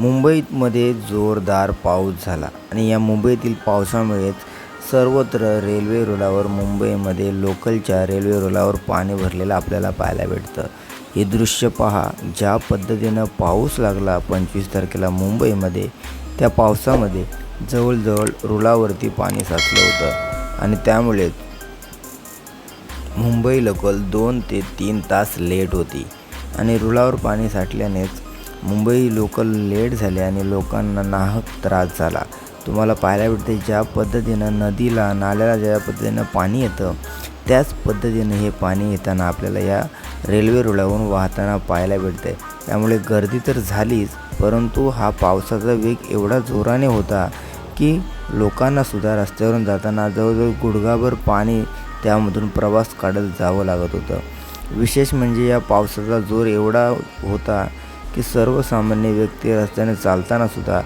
मुंबईमध्ये जोरदार पाऊस झाला आणि या मुंबईतील पावसामुळेच सर्वत्र रेल्वे रुळावर मुंबईमध्ये लोकलच्या रेल्वे रुळावर पाणी भरलेलं आपल्याला पाहायला भेटतं. हे दृश्य पहा ज्या पद्धतीनं पाऊस लागला पंचवीस तारखेला मुंबईमध्ये त्या पावसामध्ये जवळजवळ रुळावरती पाणी साचलं होतं. आणि त्यामुळे मुंबई लोकल दोन ते तीन तास लेट होती. आणि रुळावर पाणी साठल्यानेच मुंबई लोकल लेट झाले आणि लोकांना नाहक त्रास झाला. तुम्हाला पाहायला भेटते ज्या पद्धतीनं नदीला नाल्याला ज्या पद्धतीनं पाणी येतं त्याच पद्धतीनं हे पाणी येताना आपल्याला या रेल्वे रुळावरून वाहताना पाहायला भेटते. त्यामुळे गर्दी तर झालीच परंतु हा पावसाचा वेग एवढा जोराने होता की लोकांनासुद्धा रस्त्यावरून जाताना जवळजवळ गुडघाभर पाणी त्यामधून प्रवास काढत जावं लागत होतं. विशेष म्हणजे या पावसाचा जोर एवढा होता की सर्वसामान्य व्यक्ती रस्त्याने चालतानासुद्धा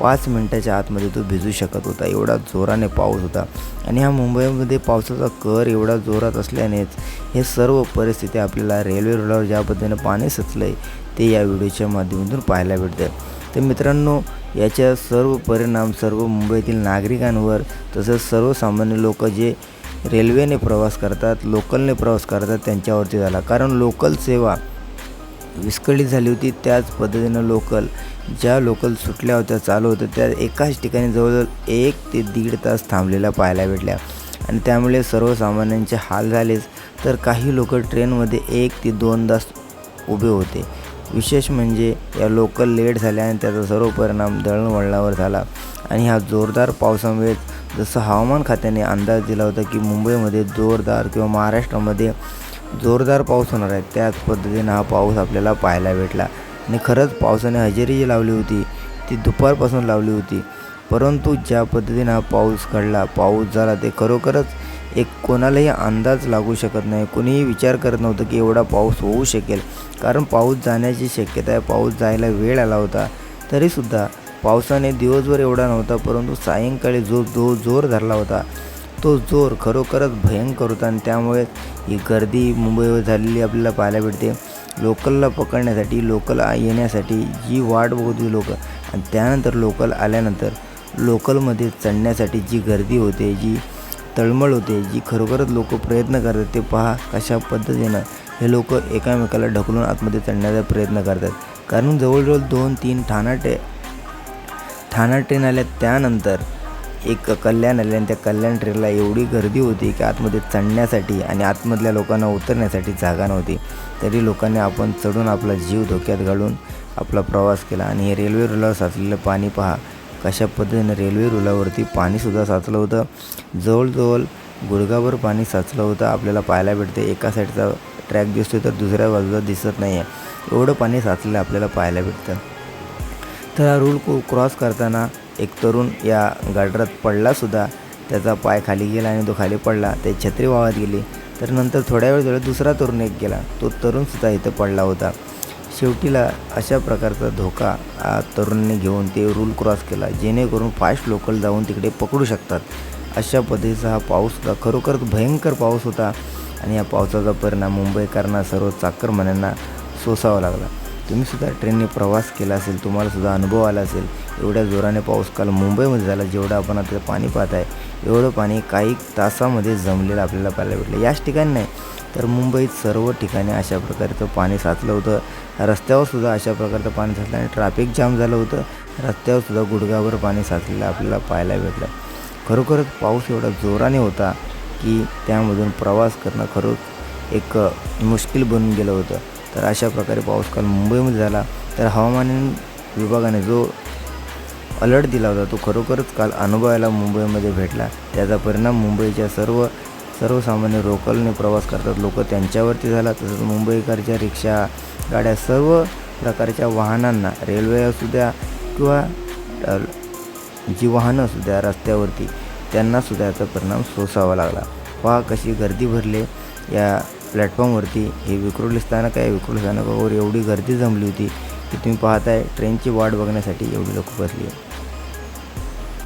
पाच मिनटाच्या आतमध्ये तो भिजू शकत होता. एवढा जोराने पाऊस होता. आणि ह्या मुंबईमध्ये पावसाचा कर एवढा जोरात असल्यानेच हे सर्व परिस्थिती आपल्याला रेल्वे रोडावर ज्या पद्धतीनं पाणी सचलं आहे ते या व्हिडिओच्या माध्यमातून पाहायला भेटतं तर मित्रांनो याच्या सर्व परिणाम सर्व मुंबईतील नागरिकांवर तसंच सर्वसामान्य लोक जे रेल्वेने प्रवास करतात लोकलने प्रवास करतात त्यांच्यावरती झाला. कारण लोकल सेवा विस्कळीत झाली होती. त्याच पद्धतीनं लोकल ज्या लोकल सुटल्या होत्या चालू होत्या त्या एकाच ठिकाणी जवळजवळ एक ते दीड तास थांबलेल्या पाहायला भेटल्या. आणि त्यामुळे सर्वसामान्यांचे हाल झालेच. तर काही लोक ट्रेनमध्ये एक ते दोन तास उभे होते. विशेष म्हणजे या लोकल लेट झाल्या आणि त्याचा सर्व परिणाम दळणवळणावर झाला. आणि ह्या जोरदार पावसामुळे जसं हवामान खात्याने अंदाज दिला होता की मुंबईमध्ये जोरदार किंवा महाराष्ट्रामध्ये जोरदार पाऊस होणार आहे. त्याच पद्धतीनं हा पाऊस आपल्याला पाहायला भेटला. आणि खरंच पावसाने हजेरी जी लावली होती ती दुपारपासून लावली होती. परंतु ज्या पद्धतीनं हा पाऊस घडला पाऊस झाला ते खरोखरच एक कोणालाही अंदाज लागू शकत नाही. कोणीही विचार करत नव्हतं की एवढा पाऊस होऊ शकेल. कारण पाऊस जाण्याची शक्यता आहे. पाऊस जायला वेळ आला होता. तरीसुद्धा पावसाने दिवसभर एवढा नव्हता परंतु सायंकाळी जो जो जोर धरला होता तो जोर खरोखरच भयंकर होता आणि त्यामुळे ही गर्दी मुंबईवर झालेली आपल्याला पाहायला भेटते. लोकलला पकडण्यासाठी लोकल येण्यासाठी जी वाट बघत लोक आणि त्यानंतर लोकल आल्यानंतर लोकलमध्ये चढण्यासाठी जी गर्दी होते जी तळमळ होते जी खरोखरच लोक प्रयत्न करतात ते पहा कशा पद्धतीनं हे लोक एकामेकाला ढकलून आतमध्ये चढण्याचा प्रयत्न करतात. कारण जवळजवळ दोन तीन ठाणा टे ठाणा ट्रेन आल्या त्यानंतर एक कल्याण आले आणि त्या कल्याण ट्रेनला एवढी गर्दी होती की आतमध्ये चढण्यासाठी आणि आतमधल्या लोकांना उतरण्यासाठी जागा नव्हती. तरी लोकांनी आपण चढून आपला जीव धोक्यात घालून आपला प्रवास केला आणि हे रेल्वे रुळावर साचलेलं पाणी पहा कशा पद्धतीनं रेल्वे रुळावरती पाणीसुद्धा साचलं होतं. जवळजवळ गुडघाभर पाणी साचलं होतं. आपल्याला पाहायला भेटते एका साईडचा ट्रॅक दिसतो तर दुसऱ्या बाजूला दिसत नाही आहे एवढं पाणी साचलेलं आपल्याला पाहायला भेटतं. तर हा रूळ क्रॉस करताना एक तरुण या गटारात पडलासुद्धा त्याचा पाय खाली गेला आणि तो खाली पडला. ते छत्री वाहत गेली. तर नंतर थोड्या वेळ झाला दुसरा तरुण एक गेला. तो तरुणसुद्धा इथं पडला होता. शेवटीला अशा प्रकारचा धोका तरुणांनी घेऊन ते रूल क्रॉस केला. जेणेकरून फास्ट लोकल जाऊन तिकडे पकडू शकतात. अशा पद्धतीचा हा पाऊससुद्धा खरोखरच भयंकर पाऊस होता. आणि या पावसाचा परिणाम मुंबईकरांना सर्व चाकरमान्यांना सोसावा लागला. तुम्हीसुद्धा ट्रेनने प्रवास केला असेल तुम्हालासुद्धा अनुभव आला असेल एवढ्या जोराने पाऊस काल मुंबईमध्ये झाला जेवढं आपण आता पाणी पाहत आहे एवढं पाणी काही तासामध्ये जमलेलं आपल्याला पाहायला भेटलं. याच ठिकाणी नाही तर मुंबईत सर्व ठिकाणी अशा प्रकारचं पाणी साचलं होतं. रस्त्यावरसुद्धा अशा प्रकारचं पाणी साचलं आणि ट्रॅफिक जाम झालं होतं. रस्त्यावरसुद्धा गुडघावर पाणी साचलेलं आपल्याला पाहायला भेटलं. खरोखरच पाऊस एवढा जोराने होता की त्यामधून प्रवास करणं खरोच एक मुश्किल बनून गेलं होतं. तर अशा प्रकारे पाऊस काल मुंबईमध्ये झाला. तर हवामान विभागाने जो अलर्ट दिला होता तो खरोखरच काल अनुभवायला मुंबईमध्ये भेटला. त्याचा परिणाम मुंबईच्या सर्व सर्वसामान्य लोकलने प्रवास करतात. लोक त्यांच्यावरती झाला तसंच मुंबईकरच्या रिक्षा गाड्या सर्व प्रकारच्या वाहनांना रेल्वे असू द्या किंवा जी वाहनं असू द्या रस्त्यावरती त्यांनासुद्धा याचा परिणाम सोसावा लागला. पहा कशी गर्दी भरली या प्लॅटफॉर्मवरती हे विक्रोली स्थानक आहे विक्रोली स्थानकावर एवढी गर्दी जमली होती की तुम्ही पाहताय ट्रेनची वाट बघण्यासाठी एवढी लोक बसली आहे